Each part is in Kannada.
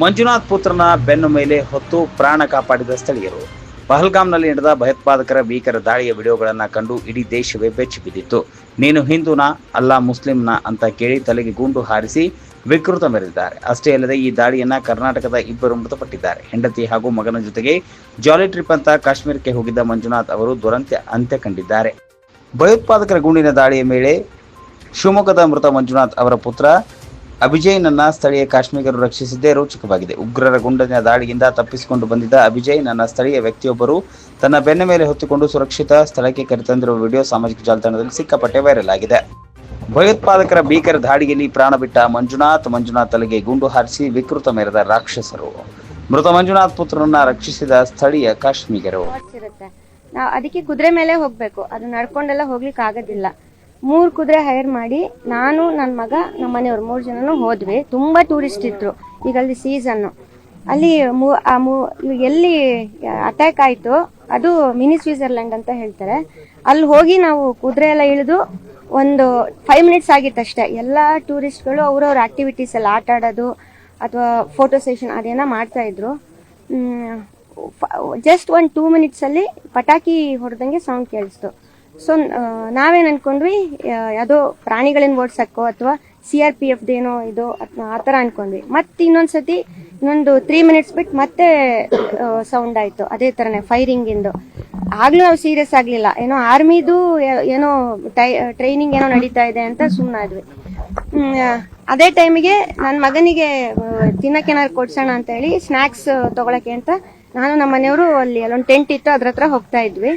ಮಂಜುನಾಥ್ ಪುತ್ರನ ಬೆನ್ನು ಮೇಲೆ ಹೊತ್ತು ಪ್ರಾಣ ಕಾಪಾಡಿದ ಸ್ಥಳೀಯರು. ಪಹಲ್ಗಾಮ್ನಲ್ಲಿ ನಡೆದ ಭಯೋತ್ಪಾದಕರ ಭೀಕರ ದಾಳಿಯ ವಿಡಿಯೋಗಳನ್ನು ಕಂಡು ಇಡೀ ದೇಶವೇ ಬೆಚ್ಚಿ ಬಿದ್ದಿತ್ತು. ನೀನು ಹಿಂದೂನಾ ಅಲ್ಲ ಮುಸ್ಲಿಂನಾ ಅಂತ ಕೇಳಿ ತಲೆಗೆ ಗುಂಡು ಹಾರಿಸಿ ವಿಕೃತ ಮೆರೆದಿದ್ದಾರೆ. ಅಷ್ಟೇ ಅಲ್ಲದೆ ಈ ದಾಳಿಯನ್ನ ಕರ್ನಾಟಕದ ಇಬ್ಬರು ಮೃತಪಟ್ಟಿದ್ದಾರೆ. ಹೆಂಡತಿ ಹಾಗೂ ಮಗನ ಜೊತೆಗೆ ಜಾಲಿ ಟ್ರಿಪ್ ಅಂತ ಕಾಶ್ಮೀರಕ್ಕೆ ಹೋಗಿದ್ದ ಮಂಜುನಾಥ್ ಅವರು ದುರಂತ ಅಂತ್ಯ ಕಂಡಿದ್ದಾರೆ ಭಯೋತ್ಪಾದಕರ ಗುಂಡಿನ ದಾಳಿಯ ಮೇಲೆ ಶಿವಮೊಗ್ಗದ ಮೃತ ಮಂಜುನಾಥ್ ಅವರ ಪುತ್ರ ಅಭಿಜಯ್ನನ್ನ ಸ್ಥಳೀಯ ಕಾಶ್ಮೀರರು ರಕ್ಷಿಸಿದ್ದೇ ರೋಚಕವಾಗಿದೆ. ಉಗ್ರರ ಗುಂಡಿನ ದಾಳಿಯಿಂದ ತಪ್ಪಿಸಿಕೊಂಡು ಬಂದಿದ್ದ ಅಭಿಜಯ್ ನನ್ನ ಸ್ಥಳೀಯ ವ್ಯಕ್ತಿಯೊಬ್ಬರು ತನ್ನ ಬೆನ್ನ ಮೇಲೆ ಹೊತ್ತುಕೊಂಡು ಸುರಕ್ಷಿತ ಸ್ಥಳಕ್ಕೆ ಕರೆತಂದಿರುವ ವಿಡಿಯೋ ಸಾಮಾಜಿಕ ಜಾಲತಾಣದಲ್ಲಿ ಸಿಕ್ಕಾಪಟ್ಟೆ ವೈರಲ್ ಆಗಿದೆ. ಭಯೋತ್ಪಾದಕರ ಭೀಕರ ದಾಳಿಯಲ್ಲಿ ಪ್ರಾಣ ಬಿಟ್ಟ ಮಂಜುನಾಥ್ ಮಂಜುನಾಥ್ ತಲೆಗೆ ಗುಂಡು ಹಾರಿಸಿ ವಿಕೃತ ಮೆರೆದ ರಾಕ್ಷಸರು. ಮೃತ ಮಂಜುನಾಥ್ ಪುತ್ರನನ್ನ ರಕ್ಷಿಸಿದ ಸ್ಥಳೀಯ ಕಾಶ್ಮೀರರು. ನಾವು ಅದಕ್ಕೆ ಕುದುರೆ ಮೇಲೆ ಹೋಗ್ಬೇಕು. ಅದು ನಡ್ಕೊಂಡೆಲ್ಲ ಹೋಗ್ಲಿಕ್ಕೆ ಆಗೋದಿಲ್ಲ ಮೂರು ಕುದುರೆ ಹೈರ್ ಮಾಡಿ ನಾನು ನನ್ನ ಮಗ ನಮ್ಮ ಮನೆಯವ್ರು ಮೂರು ಜನನು ಹೋದ್ವಿ. ತುಂಬಾ ಟೂರಿಸ್ಟ್ ಇದ್ರು ಈಗ ಅಲ್ಲಿ ಸೀಸನ್ನು ಅಲ್ಲಿ ಎಲ್ಲಿ ಅಟ್ಯಾಕ್ ಆಯಿತು ಅದು ಮಿನಿ ಸ್ವಿಟ್ಜರ್ಲೆಂಡ್ ಅಂತ ಹೇಳ್ತಾರೆ. ಅಲ್ಲಿ ಹೋಗಿ ನಾವು ಕುದುರೆ ಎಲ್ಲ ಇಳಿದು ಒಂದು ಫೈವ್ ಮಿನಿಟ್ಸ್ ಆಗಿತ್ತು ಅಷ್ಟೇ. ಎಲ್ಲ ಟೂರಿಸ್ಟ್ಗಳು ಅವ್ರವ್ರ ಆಕ್ಟಿವಿಟೀಸ್ ಎಲ್ಲ ಆಟ ಆಡೋದು ಅಥವಾ ಫೋಟೋ ಸೆಷನ್ ಅದೇನೋ ಮಾಡ್ತಾ ಇದ್ರು. ಜಸ್ಟ್ ಒಂದು ಟೂ ಮಿನಿಟ್ಸಲ್ಲಿ ಪಟಾಕಿ ಹೊಡೆದಂಗೆ ಸೌಂಡ್ ಕೇಳಿಸ್ತು. ಸೊ ನಾವೇನು ಅನ್ಕೊಂಡ್ವಿ ಯಾವ್ದೋ ಪ್ರಾಣಿಗಳನ್ನ ಓಡ್ಸಕ್ಕೋ ಅಥವಾ ಸಿ ಆರ್ ಪಿ ಎಫ್ ಏನೋ ಇದು ಆ ಥರ ಅನ್ಕೊಂಡ್ವಿ. ಮತ್ತೆ ಇನ್ನೊಂದ್ಸತಿ ಇನ್ನೊಂದು ತ್ರೀ ಮಿನಿಟ್ಸ್ ಬಿಟ್ಟು ಮತ್ತೆ ಸೌಂಡ್ ಆಯಿತು. ಅದೇ ಥರನೇ ಫೈರಿಂಗಿಂದು ಆಗ್ಲೂ ನಾವು ಸೀರಿಯಸ್ ಆಗಲಿಲ್ಲ. ಏನೋ ಆರ್ಮಿದು ಏನೋ ಟ್ರೈನಿಂಗ್ ಏನೋ ನಡೀತಾ ಇದೆ ಅಂತ ಸುಮ್ಮನಾದ್ವಿ ಅದೇ ಟೈಮಿಗೆ ನನ್ನ ಮಗನಿಗೆ ತಿನ್ನಕ್ ಏನಾದ್ರು ಕೊಡ್ಸೋಣ ಅಂತ ಹೇಳಿ ಸ್ನ್ಯಾಕ್ಸ್ ತಗೊಳಕ್ಕೆ ಅಂತ ನಾನು ನಮ್ಮ ಮನೆಯವರು ಅಲ್ಲಿ ಅಲ್ಲೊಂದು ಟೆಂಟ್ ಇತ್ತು, ಅದ್ರ ಹತ್ರ ಹೋಗ್ತಾ ಇದ್ವಿ.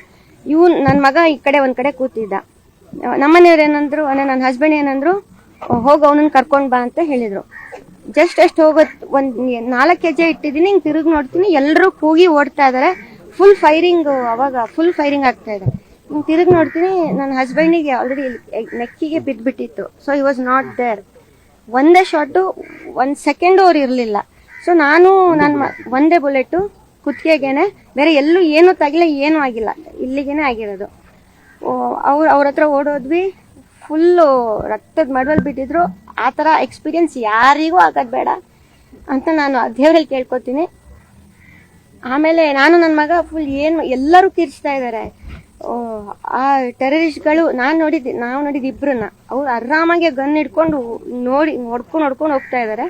ಇವ್ ನನ್ನ ಮಗ ಈ ಕಡೆ ಒಂದ್ ಕಡೆ ಕೂತಿದ್ದ. ನಮ್ಮನೆಯವ್ರ ನಮ್ಮ ಮನೆಯವ್ರು ಏನಂದ್ರು ಅಂದ್ರೆ ನನ್ನ ಹಸ್ಬೆಂಡ್ ಏನಂದ್ರು, ಹೋಗಿ, ಅವನನ್ನ ಕರ್ಕೊಂಡ್ ಬಾ ಅಂತ ಹೇಳಿದ್ರು. ಜಸ್ಟ್ ಅಷ್ಟು ಹೋಗೋದ್ ಒಂದ್ ನಾಲ್ಕು ಹೆಜ್ಜೆ ಇಟ್ಟಿದ್ದೀನಿ, ಹಿಂಗ್ ತಿರುಗಿ ನೋಡ್ತೀನಿ ಎಲ್ಲರೂ ಕೂಗಿ ಓಡ್ತಾ ಇದಾರೆ. ಫುಲ್ ಫೈರಿಂಗ್ ಅವಾಗ ಫುಲ್ ಫೈರಿಂಗ್ ಆಗ್ತಾ ಇದೆ. ಹಿಂಗ್ ತಿರುಗಿ ನೋಡ್ತೀನಿ ನನ್ನ ಹಸ್ಬೆಂಡಿಗೆ ಆಲ್ರೆಡಿ ನೆಕ್ಕಿಗೆ ಬಿದ್ದ್ಬಿಟ್ಟಿತ್ತು so he was not there ಒಂದೇ ಶಾಟು ಒಂದ್ ಸೆಕೆಂಡ್ ಅವ್ರು ಇರಲಿಲ್ಲ. ಸೊ ನಾನು ನನ್ನ ಒಂದೇ ಬುಲೆಟು ಕುತ್ತಿಗೆಗೇನೆ ಬೇರೆ ಎಲ್ಲೂ ಏನೂ ತಾಗಿಲ್ಲ ಏನೂ ಆಗಿಲ್ಲ. ಇಲ್ಲಿಗೇನೆ ಆಗಿರೋದು. ಅವ್ರು, ಅವ್ರ ಹತ್ರ ಓಡೋದ್ವಿ. ಫುಲ್ಲು ರಕ್ತದ ಮಡುವಲ್ಲಿ ಬಿಟ್ಟಿದ್ರು ಆ ಥರ ಎಕ್ಸ್ಪೀರಿಯನ್ಸ್ ಯಾರಿಗೂ ಆಗೋದು ಬೇಡ ಅಂತ ನಾನು ದೇವರಲ್ಲಿ ಕೇಳ್ಕೊತೀನಿ. ಆಮೇಲೆ ನಾನು ನನ್ನ ಮಗ ಫುಲ್ ಏನು, ಎಲ್ಲರೂ ಕಿರ್ಚ್ತಾ ಇದ್ದಾರೆ ಆ ಟೆರರಿಸ್ಟ್ಗಳು ನಾನು ನೋಡಿದ್ದೆ, ನಾವು ನೋಡಿದ್ದು ಇಬ್ಬರನ್ನ ಅವ್ರು ಆರಾಮಾಗಿ ಗನ್ ಹಿಡ್ಕೊಂಡು ನೋಡಿ ನೋಡ್ಕೊಂಡು ನೋಡ್ಕೊಂಡು ಹೋಗ್ತಾ ಇದ್ದಾರೆ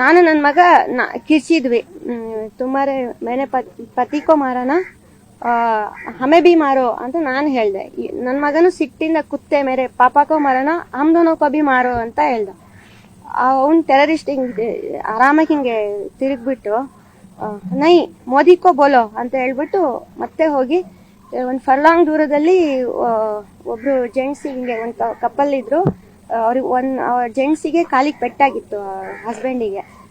ನಾನು ನನ್ನ ಮಗ ನಾ, ಕಿರ್ಚಿದ್ವಿ. ತುಮಾರೆ ಮೇನೆ ಪತ್- ಪತಿಕೋ ಮಾರನ? ಹಮೆ ಬಿ ಮಾರೋ ಅಂತ ನಾನು ಹೇಳ್ದೆ. ನನ್ನ ಮಗನು ಸಿಟ್ಟಿಂದ ಕುತ್ತೆ ಮೇರೆ ಪಾಪಾಕೋ ಮಾರನ, ಹಮ್ ಕಬಿ ಕೋ ಬಿ ಮಾರೋ ಅಂತ ಹೇಳ್ದ. ಅವ್ನು ಟೆರರಿಸ್ಟ್ ಹಿಂಗೆ ಆರಾಮಾಗಿ ಹಿಂಗೆ ತಿರುಗ್ಬಿಟ್ಟು ನೈ, ಮೋದಿಕೋ ಬೋಲೋ ಅಂತ ಹೇಳ್ಬಿಟ್ಟು ಮತ್ತೆ ಹೋಗಿ ಒಂದು ಫರ್ಲಾಂಗ್ ದೂರದಲ್ಲಿ ಒಬ್ರು ಜೆಂಟ್ಸ್ ಹಿಂಗೆ ಒಂದು ಕಪ್ಪಲ್ ಇದ್ರು ಅವ್ರಿಗೆ ಒನ್ ಜೆಂಟ್ಸಿಗೆ ಕಾಲಿಗೆ ಪೆಟ್ಟಾಗಿತ್ತು ಹಸ್ಬೆಂಡಿಗೆ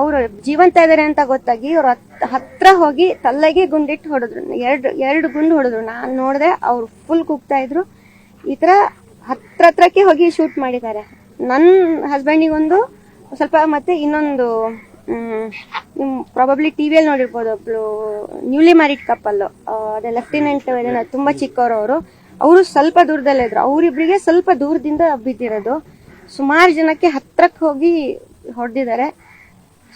ಅವರು ಜೀವಂತ ಇದ್ದಾರೆ ಅಂತ ಗೊತ್ತಾಗಿ ಅವ್ರ ಹತ್ರ ಹೋಗಿ ತಲೆಗೆ ಗುಂಡಿಟ್ಟು ಹೊಡೆದ್ರು. ಎರಡು ಎರಡು ಗುಂಡು ಹೊಡೆದ್ರು. ನಾನು ನೋಡಿದೆ ಅವ್ರು ಫುಲ್ ಕುಗ್ತಾ ಇದ್ರು. ಈ ತರ ಹತ್ರ ಹತ್ರಕ್ಕೆ ಹೋಗಿ ಶೂಟ್ ಮಾಡಿದ್ದಾರೆ. ನನ್ನ ಹಸ್ಬೆಂಡಿಗೊಂದು ಸ್ವಲ್ಪ ಮತ್ತೆ ಇನ್ನೊಂದು ಪ್ರಾಬಬ್ಲಿ ಟಿವಿಯಲ್ಲಿ ನೋಡಿರ್ಬೋದು ಒಬ್ಳು ನ್ಯೂಲಿ ಮ್ಯಾರಿಡ್ ಕಪ್ಪಲ್ ಅದೇ ಲೆಫ್ಟಿನೆಂಟ್ ಏನೋ ತುಂಬಾ ಚಿಕ್ಕವರು ಅವರು. ಅವರು ಸ್ವಲ್ಪ ದೂರದಲ್ಲೇ ಇದ್ರು. ಅವರಿಬ್ರಿಗೆ ಸ್ವಲ್ಪ ದೂರದಿಂದ ಬಿದ್ದಿರೋದು. ಸುಮಾರು ಜನಕ್ಕೆ ಹತ್ರಕ್ಕೆ ಹೋಗಿ ಹೊಡೆದಿದ್ದಾರೆ.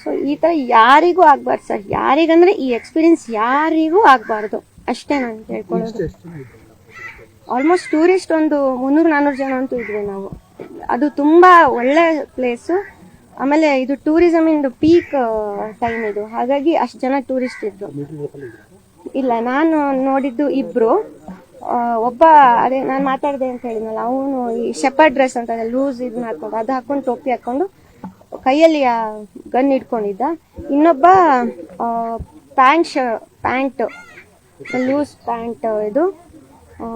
ಸೊ ಈ ತರ ಯಾರಿಗೂ ಆಗ್ಬಾರ್ದು ಸರ್. ಯಾರಿಗಂದ್ರೆ ಈ ಎಕ್ಸ್ಪೀರಿಯನ್ಸ್ ಯಾರಿಗೂ ಆಗ್ಬಾರ್ದು. ಅಷ್ಟೇ ನಾನು ಕೇಳ್ಕೊಳ್ಳೋದು ಆಲ್ಮೋಸ್ಟ್ ಟೂರಿಸ್ಟ್ ಒಂದು ಮುನ್ನೂರು ನಾನ್ನೂರು ಜನ ಅಂತೂ ಇದ್ವಿ ನಾವು. ಅದು ತುಂಬಾ ಒಳ್ಳೆ ಪ್ಲೇಸು ಆಮೇಲೆ ಇದು ಟೂರಿಸಮ್ ಇಂದು ಪೀಕ್ ಟೈಮ್ ಇದು. ಹಾಗಾಗಿ ಅಷ್ಟು ಜನ ಟೂರಿಸ್ಟ್ ಇದ್ರು. ಇಲ್ಲ ನಾನು ನೋಡಿದ್ದು ಇಬ್ರು. ಒಬ್ಬ ಅದೇ ನಾನು ಮಾತಾಡಿದೆ ಅಂತ ಹೇಳಿದ್ನಲ್ಲ ಅವನು ಈ ಶೆಪರ್ಡ್ ಡ್ರೆಸ್ ಅಂತ ಲೂಸ್ ಇದ್ ಮಾಡ್ಕೊಂಡು ಅದು ಹಾಕೊಂಡು ಟೋಪಿ ಹಾಕೊಂಡು ಕೈಯಲ್ಲಿ ಗನ್ ಇಟ್ಕೊಂಡಿದ್ದ. ಇನ್ನೊಬ್ಬ ಪ್ಯಾಂಟ್ ಶ ಪ್ಯಾಂಟ್ ಲೂಸ್ ಪ್ಯಾಂಟ್ ಇದು ಆ,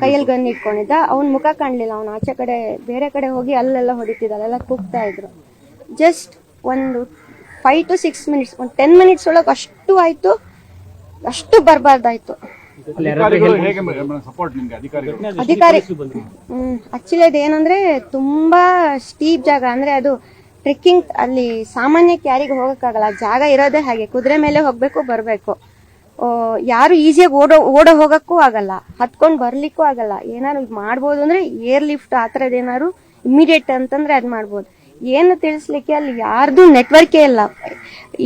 ಕೈಯಲ್ಲಿ ಗನ್ ಇಟ್ಕೊಂಡಿದ್ದ. ಅವನ ಮುಖ ಕಾಣಲಿಲ್ಲ. ಅವನು ಆಚೆ ಕಡೆ ಬೇರೆ ಕಡೆ ಹೋಗಿ ಅಲ್ಲೆಲ್ಲ ಹೊಡಿತಿದ್ದ. ಅಲ್ಲೆಲ್ಲ ಕೂಗ್ತಾ ಇದ್ರು. ಜಸ್ಟ್ ಒಂದು ಫೈವ್ ಟು ಸಿಕ್ಸ್ ಮಿನಿಟ್ಸ್ ಒಂದು ಟೆನ್ ಮಿನಿಟ್ಸ್ ಒಳಗೆ ಅಷ್ಟು ಆಯ್ತು. ಅಷ್ಟು ಬರಬಾರ್ದಾಯ್ತು. ಅಧಿಕಾರಿ ಹ್ಮ್ ಆಕ್ಚುಲಿ ಅದೇನಂದ್ರೆ ತುಂಬಾ ಸ್ಟೀಪ್ ಜಾಗ. ಅಂದ್ರೆ ಅದು ಟ್ರೆಕ್ಕಿಂಗ್ ಅಲ್ಲಿ ಸಾಮಾನ್ಯಕ್ಕೆ ಕ್ಯಾರಿಗೆ ಹೋಗಕ್ಕಾಗಲ್ಲ. ಜಾಗ ಇರೋದೇ ಹಾಗೆ. ಕುದುರೆ ಮೇಲೆ ಹೋಗಬೇಕು, ಬರಬೇಕು. ಯಾರು ಈಸಿಯಾಗಿ ಓಡೋ ಓಡೋ ಹೋಗೋಕ್ಕೂ ಆಗಲ್ಲ. ಹತ್ಕೊಂಡು ಬರ್ಲಿಕ್ಕೂ ಆಗಲ್ಲ. ಏನಾದ್ರು ಮಾಡ್ಬೋದು ಅಂದ್ರೆ ಏರ್ ಲಿಫ್ಟ್ ಆ ಥರದ್ದು ಏನಾದ್ರು ಇಮಿಡಿಯೇಟ್ ಅಂತಂದ್ರೆ ಅದು ಮಾಡ್ಬೋದು. ಏನು ತಿಳಿಸ್ಲಿಕ್ಕೆ ಅಲ್ಲಿ ಯಾರ್ದು ನೆಟ್ವರ್ಕೇ ಇಲ್ಲ.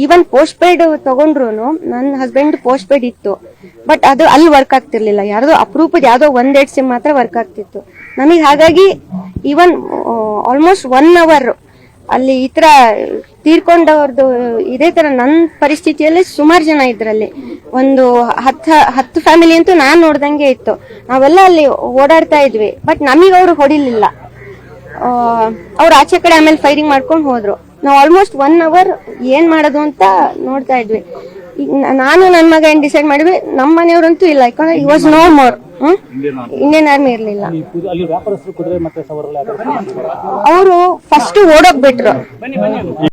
ಈವನ್ ಪೋಸ್ಟ್ ಪೇಡ್ ತಗೊಂಡ್ರು ನನ್ನ ಹಸ್ಬೆಂಡ್ ಪೋಸ್ಟ್ ಪೇಡ್ ಇತ್ತು. ಬಟ್ ಅದು ಅಲ್ಲಿ ವರ್ಕ್ ಆಗ್ತಿರ್ಲಿಲ್ಲ. ಯಾರ್ದೋ ಅಪರೂಪದ ಯಾವ್ದೋ ಒಂದೆರಡು ಸಿಮ್ ಮಾತ್ರ ವರ್ಕ್ ಆಗ್ತಿತ್ತು. ನಮಗೆ ಹಾಗಾಗಿ ಈವನ್ ಆಲ್ಮೋಸ್ಟ್ ಒನ್ ಅವರ್ ಅಲ್ಲಿ ಈ ತರ ತೀರ್ಕೊಂಡವ್ರದ್ದು ಇದೇ ತರ ನನ್ನ ಪರಿಸ್ಥಿತಿಯಲ್ಲಿ ಸುಮಾರು ಜನ ಇದ್ರಲ್ಲಿ. ಒಂದು ಹತ್ತು ಹತ್ತು ಫ್ಯಾಮಿಲಿ ಅಂತೂ ನಾನ್ ನೋಡ್ದಂಗೆ ಇತ್ತು. ನಾವೆಲ್ಲ ಅಲ್ಲಿ ಓಡಾಡ್ತಾ ಇದ್ವಿ. ಬಟ್ ನಮಗೆ ಅವ್ರು ಹೊಡಿಲಿಲ್ಲ. ಅವ್ರು ಆಚೆ ಕಡೆ ಆಮೇಲೆ ಫೈರಿಂಗ್ ಮಾಡ್ಕೊಂಡು ಹೋದ್ರು. ನಾವು ಆಲ್ಮೋಸ್ಟ್ ಒನ್ ಅವರ್ ಏನ್ ಮಾಡೋದು ಅಂತ ನೋಡ್ತಾ ಇದ್ವಿ. ನಾನು ನನ್ನ ಮಗ ಏನ್ ಡಿಸೈಡ್ ಮಾಡಿದ್ವಿ? ನಮ್ಮ ಮನೆಯವ್ರಂತೂ ಇಲ್ಲ. ಯಾಕಂದ್ರೆ he was no more Indian army ಇರ್ಲಿಲ್ಲ. ಅಲ್ಲಿ ವ್ಯಾಪಾರಸ್ಥರು ಕುದುರೆ ಮತ್ತೆ ಸವಾರರು ಅವರು ಫಸ್ಟ್ ಓಡೋಗ್ಬಿಟ್ರು.